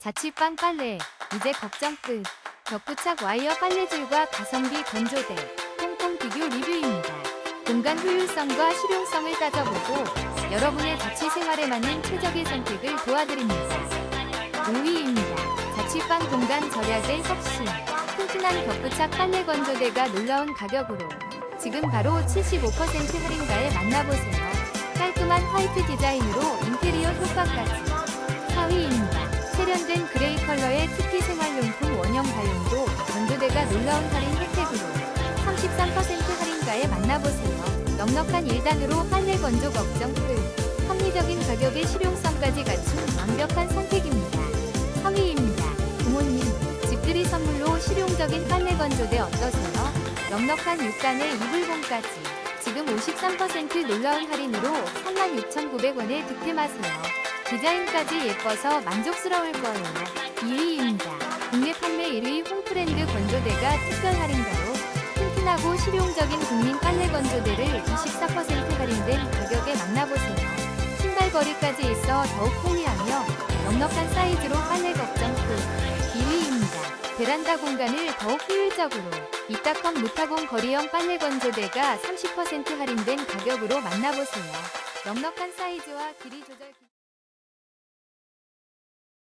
자취방 빨래 이제 걱정 끝. 벽부착 와이어 빨래줄과 가성비 건조대 통통 비교 리뷰입니다. 공간 효율성과 실용성을 따져보고 여러분의 자취 생활에 맞는 최적의 선택을 도와드립니다. 5위입니다. 자취방 공간 절약의 혁신. 튼튼한 벽부착 빨래 건조대가 놀라운 가격으로 지금 바로 75% 할인가에 만나보세요. 깔끔한 화이트 디자인으로 인테리어 효과까지. 놀라운 할인 혜택으로 33% 할인가에 만나보세요. 넉넉한 1단으로 빨래 건조 걱정 끝. 합리적인 가격에 실용성까지 갖춘 완벽한 선택입니다. 3위입니다. 부모님, 집들이 선물로 실용적인 빨래 건조대 어떠세요? 넉넉한 6단에 이불봉까지 지금 53% 놀라운 할인으로 36,900원에 득템하세요. 디자인까지 예뻐서 만족스러울 거예요. 2위입니다. 국내 판 매 1위 홈프렌드 건조대가 특별 할인가로 튼튼하고 실용적인 국민 빨래 건조대를 24% 할인된 가격에 만나보세요. 신발거리까지 있어 더욱 편리하며 넉넉한 사이즈로 빨래 걱정 끝. 2위입니다. 베란다 공간을 더욱 효율적으로 이따컴 무타공 거리형 빨래 건조대가 30% 할인된 가격으로 만나보세요. 넉넉한 사이즈와 길이 조절